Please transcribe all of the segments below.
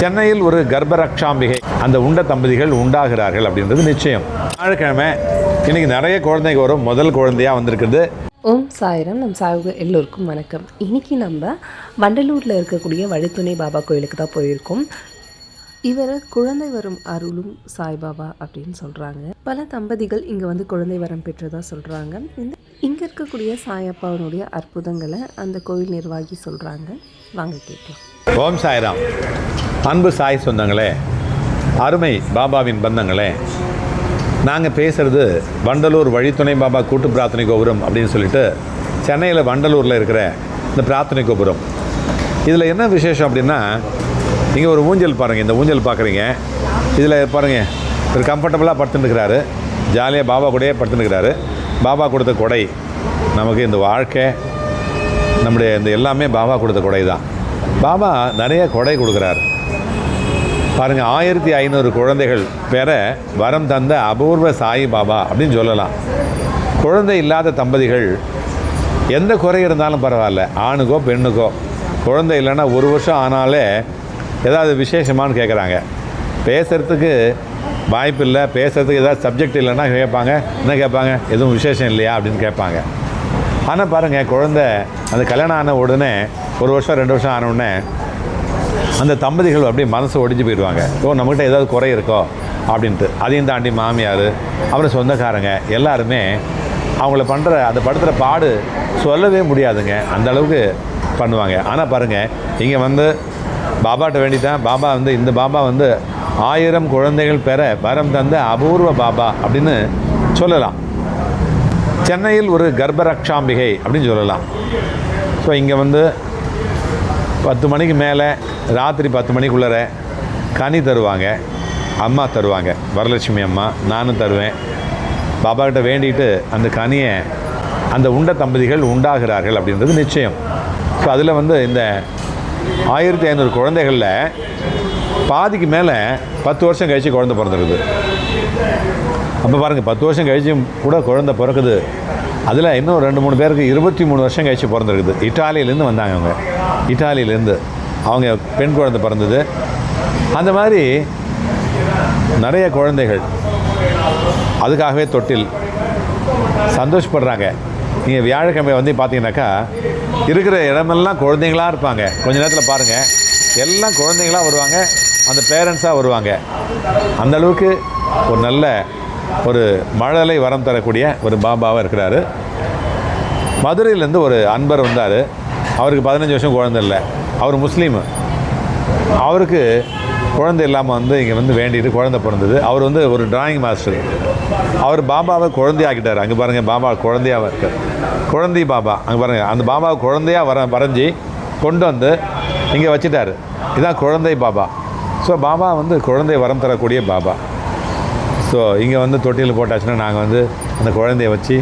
சென்னையில் ஒரு கர்ப்பரக்ஷாம்பிகை. அந்த உண்ட தம்பதிகள் உண்டாகிறார்கள் அப்படின்றது நிச்சயம். வியாழக்கிழமை இன்னைக்கு நிறைய குழந்தைங்க வரும். முதல் குழந்தையாக வந்திருக்குது. ஓம் சாயிரம். நம் சாயுக எல்லோருக்கும் வணக்கம். இன்றைக்கி நம்ம வண்டலூரில் இருக்கக்கூடிய வழித்துணை பாபா கோயிலுக்கு தான் போயிருக்கோம். இவர் குழந்தை வரும் அருளும் சாய்பாபா அப்படின்னு சொல்கிறாங்க பல தம்பதிகள் இங்கே வந்து குழந்தை வரம் பெற்றதாக சொல்கிறாங்க இந்த இங்கே இருக்கக்கூடிய சாயப்பாவனுடைய அற்புதங்களை அந்த கோயில் நிர்வாகி சொல்கிறாங்க வாங்க கேட்கலாம் ஓம் சாய்ராம். அன்பு சாய் சொந்தங்களே அருமை பாபாவின் பந்தங்களே நாங்கள் பேசுகிறது வண்டலூர் வழித்துணை பாபா கூட்டு பிரார்த்தனை கோபுரம் அப்படின்னு சொல்லிட்டு சென்னையில் வண்டலூரில் இருக்கிற இந்த பிரார்த்தனை கோபுரம். இதில் என்ன விசேஷம் அப்படின்னா இங்கே ஒரு ஊஞ்சல் பாருங்கள் இந்த ஊஞ்சல் பார்க்குறீங்க இதில் பாருங்கள் ஒரு கம்ஃபர்டபுளாக படுத்துட்டுருக்கிறாரு ஜாலியாக பாபா கூடயே படுத்துட்டுருக்கிறாரு பாபா கொடுத்த கொடை நமக்கு இந்த வாழ்க்கை நம்முடைய இந்த எல்லாமே பாபா கொடுத்த கொடை தான் பாபா நிறைய கொடை கொடுக்குறாரு. பாருங்கள் ஆயிரத்தி ஐநூறு குழந்தைகள் பெற வரம் தந்த அபூர்வ சாய் பாபா அப்படின்னு சொல்லலாம். குழந்தை இல்லாத தம்பதிகள் எந்த குறை இருந்தாலும் பரவாயில்ல. ஆணுக்கோ பெண்ணுக்கோ. குழந்தை இல்லைன்னா ஒரு வருஷம் ஆனாலே ஏதாவது விசேஷமானு கேட்குறாங்க. பேசுகிறதுக்கு வாய்ப்பு இல்லை பேசுகிறதுக்கு ஏதாவது சப்ஜெக்ட் இல்லைன்னா கேட்பாங்க. என்ன கேட்பாங்க? எதுவும் விசேஷம் இல்லையா அப்படின்னு கேட்பாங்க. ஆனால் பாருங்கள் குழந்தை அந்த கல்யாணம் ஆன உடனே ஒரு வருஷம் ரெண்டு வருஷம் ஆன உடனே அந்த தம்பதிகள் அப்படியே மனசு ஒடிஞ்சு போயிடுவாங்க. ஓ நம்மகிட்ட ஏதாவது குறை இருக்கோ அப்படின்ட்டு. அதையும் தாண்டி மாமியார் அப்புறம் சொந்தக்காரங்க எல்லாருமே அவங்கள பண்ணுற அந்த படுத்துகிற பாடு சொல்லவே முடியாதுங்க. அந்த அளவுக்கு பண்ணுவாங்க. ஆனால் பாருங்கள் இங்கே வந்து பாபாட்ட வேண்டித்தான் பாபா வந்து இந்த பாபா வந்து ஆயிரம் குழந்தைகள் பெற வரம் தந்த அபூர்வ பாபா அப்படின்னு சொல்லலாம். சென்னையில் ஒரு கர்ப்பரக்ஷாம்பிகை அப்படின்னு சொல்லலாம். ஸோ இங்கே வந்து பத்து மணிக்கு மேலே ராத்திரி பத்து மணிக்குள்ளே கனி தருவாங்க அம்மா தருவாங்க வரலட்சுமி அம்மா நானும் தருவேன். பாபா கிட்ட வேண்டிட்டு அந்த கனியை அந்த உண்ட தம்பதிகள் உண்டாகிறார்கள் அப்படின்றது நிச்சயம். ஸோ அதில் வந்து இந்த ஆயிரத்தி ஐநூறு குழந்தைகளில் பாதிக்கு மேலே பத்து வருஷம் கழித்து குழந்தை பிறந்திருக்குது. அப்போ பாருங்கள் பத்து வருஷம் கழிச்சும் கூட குழந்தை பிறக்குது. அதில் இன்னும் ரெண்டு மூணு பேருக்கு இருபத்தி மூணு வருஷம் கழிச்சு பிறந்திருக்குது. இட்டாலியிலேருந்து வந்தாங்க அவங்க. இட்டாலியிலேருந்து. அவங்க பெண் குழந்தை பிறந்தது. அந்த மாதிரி நிறைய குழந்தைகள் அதுக்காகவே தொட்டில். சந்தோஷப்படுறாங்க. நீங்கள் வியாழக்கிழமை வந்து பார்த்தீங்கன்னாக்கா இருக்கிற இடமெல்லாம் குழந்தைங்களாக இருப்பாங்க. கொஞ்ச நேரத்தில் பாருங்கள் எல்லாம் குழந்தைங்களாக வருவாங்க. அந்த பேரண்ட்ஸாக வருவாங்க. அந்த அளவுக்கு ஒரு நல்ல ஒரு மழலை வரம் தரக்கூடிய ஒரு பாபாவாக இருக்கிறாரு. மதுரையிலேருந்து ஒரு அன்பர் வந்தார். அவருக்கு பதினஞ்சு வருஷம் குழந்தை இல்லை. அவர் முஸ்லீம். அவருக்கு குழந்தை இல்லாமல் வந்து இங்கே வந்து வேண்டிட்டு குழந்தை பிறந்தது. அவர் வந்து ஒரு டிராயிங் மாஸ்டர் அவர் பாபாவை குழந்தையாக்கிட்டார் அங்கே பாருங்கள் பாபா குழந்தையாக இருக்கார் குழந்தை பாபா. அங்கே பாருங்கள் அந்த பாபாவை குழந்தையாக வர வரைஞ்சி கொண்டு வந்து இங்கே வச்சுட்டார். இதுதான் குழந்தை பாபா. ஸோ பாபா வந்து குழந்தை வரம் தரக்கூடிய பாபா. ஸோ இங்கே வந்து தொட்டியில் போட்டாச்சுன்னா நாங்கள் வந்து அந்த குழந்தைய வச்சு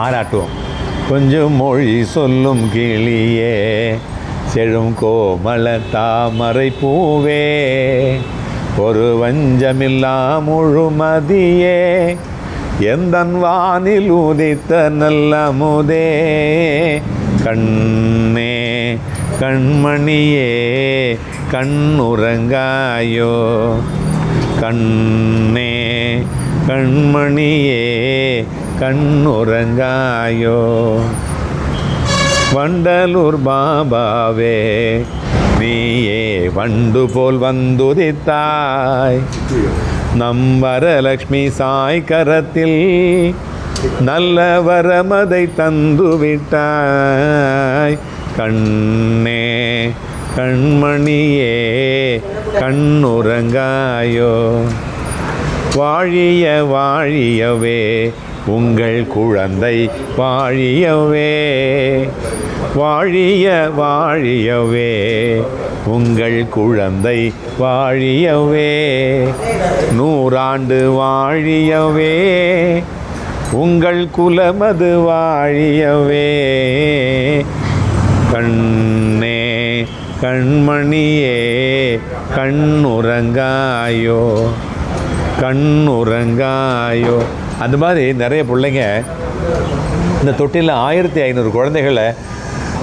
ஆராட்டுவோம். கொஞ்சம் மொழி சொல்லும் கிளியே செழும் கோமல தாமரை பூவே ஒரு வஞ்சமில்லா முழுமதியே எந்தன் வானில் உதித்த நல்ல முதே கண்ணே கண்மணியே கண்ணுறங்காயோ கண்ணே. கண்மணியே கண்ணுறங்காயோ. வண்டலூர் பாபாவே நீயே வண்டு போல் வந்துதித்தாய். நம் வரலக்ஷ்மி சாய் கரத்தில் நல்ல வரமதை தந்து விட்டாய் கண்ணே கண்மணியே கண்ணுறங்காயோ. வாழிய வாழியவே உங்கள் குழந்தை வாழியவே. வாழிய வாழியவே உங்கள் குழந்தை வாழியவே. நூறாண்டு வாழியவே உங்கள் குலமது வாழியவே. கண்ணே கண்மணியே கண்ணுறங்காயோ கண் உறங்காயோ அந்த மாதிரி நிறைய பிள்ளைங்க இந்த தொட்டியில் ஆயிரத்தி ஐநூறு குழந்தைகளை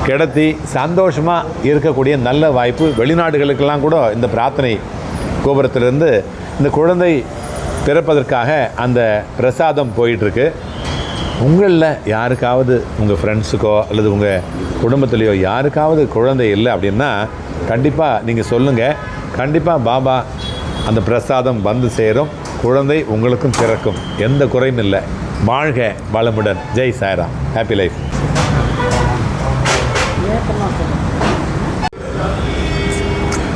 கிடத்தி சந்தோஷமாக இருக்கக்கூடிய நல்ல வாய்ப்பு. வெளிநாடுகளுக்கெல்லாம் கூட இந்த பிரார்த்தனை கோபுரத்திலிருந்து இந்த குழந்தை பிறப்பதற்காக அந்த பிரசாதம் போயிட்டுருக்கு. உங்களில் யாருக்காவது உங்கள் ஃப்ரெண்ட்ஸுக்கோ அல்லது உங்கள் குடும்பத்துலேயோ யாருக்காவது குழந்தை இல்லை அப்படின்னா கண்டிப்பாக நீங்கள் சொல்லுங்கள் கண்டிப்பாக பாபா அந்த பிரசாதம் வந்து சேரும். குழந்தை உங்களுக்கும் பிறக்கும். எந்த குறையும் இல்லை. வாழ்க வளமுடன். ஜெய் சாய்ராம். ஹாப்பி லைஃப்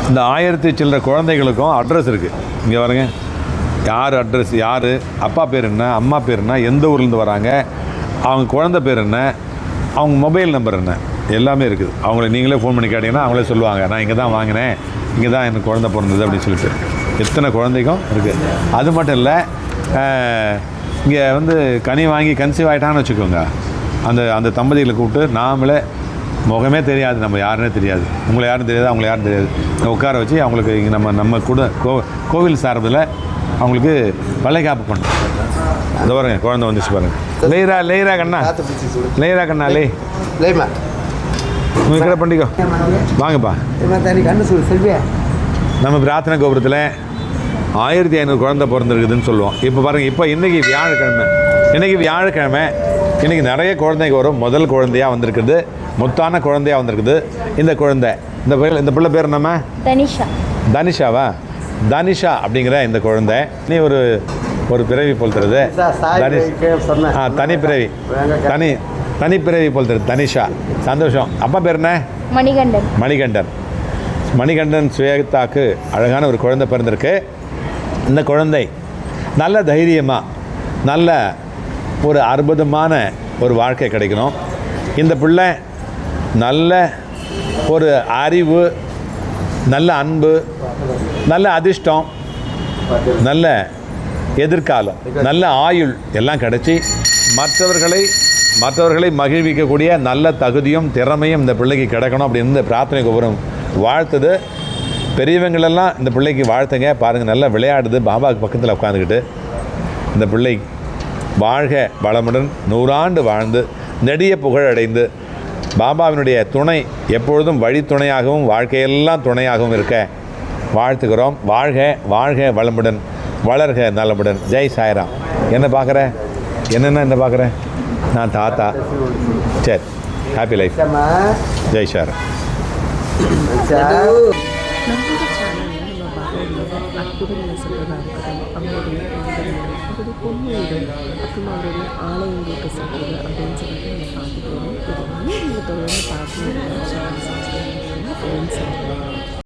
இந்த ஆயிரத்தி சில்லற குழந்தைகளுக்கும் அட்ரஸ் இருக்குது இங்கே பாருங்க. யார் அட்ரஸ் யார் அப்பா பேர் என்ன அம்மா பேர் என்ன எந்த ஊர்லேருந்து வராங்க அவங்க குழந்தை பேர் என்ன அவங்க மொபைல் நம்பர் என்ன எல்லாமே இருக்குது. அவங்கள நீங்களே ஃபோன் பண்ணி கேட்டிங்கன்னா அவங்களே சொல்லுவாங்க நான் இங்கே தான் வாங்கினேன். இங்கே தான் எனக்கு குழந்தை பிறந்தது அப்படின்னு சொல்லிட்டு. எத்தனை குழந்தைக்கும் இருக்குது அது மட்டும் இல்லை இங்கே வந்து கனி வாங்கி கன்சீவ் ஆகிட்டான்னு வச்சுக்கோங்க அந்த அந்த தம்பதிகளை கூப்பிட்டு நாமளே முகமே தெரியாது நம்ம யாருன்னே தெரியாது உங்களை யாரும் தெரியாது அவங்கள யாரும் தெரியாது உட்கார வச்சு அவங்களுக்கு இங்கே நம்ம நம்ம கூட கோ கோவில் சார்பில் அவங்களுக்கு வளைகாப்பு பண்ணோம் அதை பாருங்க குழந்தை வந்துச்சு பாருங்க லேரா லேரா கண்ணா லேரா கண்ணா லே லேமா உங்களுக்கு பண்ணிக்கோ வாங்கப்பா நம்ம பிரார்த்தனை கோபுரத்தில் ஆயிரத்தி ஐநூறு குழந்தை பிறந்திருக்குதுன்னு சொல்லுவோம். இப்போ பாருங்கள் இப்போ இன்றைக்கி வியாழக்கிழமை. இன்றைக்கி வியாழக்கிழமை இன்றைக்கி நிறைய குழந்தைங்க வரும். முதல் குழந்தையாக வந்திருக்குது. முத்தான குழந்தையாக வந்திருக்குது. இந்த குழந்தை இந்த பிள்ளை இந்த பிள்ளை பேர் நம்ம தனிஷா. தனிஷாவா? தனிஷா அப்படிங்கிற இந்த குழந்தை. நீ ஒரு ஒரு பிறவி போல் தருது. ஆ தனி பிறவி. தனி தனி பிறவி போல் தருது தனிஷா. சந்தோஷம். அப்பா பேர் என்ன? மணிகண்டன். மணிகண்டன். மணிகண்டன் சுயத்தாக்கு அழகான ஒரு குழந்தை பிறந்திருக்கு. இந்த குழந்தை நல்ல தைரியமாக நல்ல ஒரு அற்புதமான ஒரு வாழ்க்கை கிடைக்கணும். இந்த பிள்ளை நல்ல ஒரு அறிவு நல்ல அன்பு நல்ல அதிர்ஷ்டம் நல்ல எதிர்காலம் நல்ல ஆயுள் எல்லாம் கிடைச்சி மற்றவர்களை மற்றவர்களை மகிழ்விக்கக்கூடிய நல்ல தகுதியும் திறமையும் இந்த பிள்ளைக்கு கிடைக்கணும் அப்படின்னு பிரார்த்தனை கோபுரம் வாழ்த்துது. பெரியவங்களெல்லாம் இந்த பிள்ளைக்கு வாழ்த்துங்க. பாருங்கள் நல்லா விளையாடுது. பாபாவுக்கு பக்கத்தில் உட்காந்துக்கிட்டு. இந்த பிள்ளை வாழ்க வளமுடன் நூறாண்டு வாழ்ந்து நெடிய புகழடைந்து பாபாவினுடைய துணை எப்பொழுதும் வழித்துணையாகவும் வாழ்க்கையெல்லாம் துணையாகவும் இருக்க வாழ்த்துக்கிறோம் வாழ்க வாழ்க வளமுடன் வளர்க நலமுடன். ஜெய் சாய்ராம். என்ன பார்க்குற? என்னென்ன என்ன பார்க்குற? நான் தாத்தா. சரி ஹாப்பி லைஃப் ஜெய் சாய்ராம். நம்மளோட சேனலில் நம்ம பாபாவோட அற்புதங்களை சொல்கிறதா இருக்கட்டும் அவங்களுடைய பெண்கள் அவருடைய பொண்ணு வீடு அப்புறம் அவருடைய ஆலயங்களுக்கு செல்வது அப்படின்னு சொல்லிட்டு நம்ம பார்த்துட்டு வரோம் இது வந்து நீங்கள் தொடர்ந்து பார்க்கணும் சேனல் சப்ஸ்கிரைப் பண்ணுங்கள்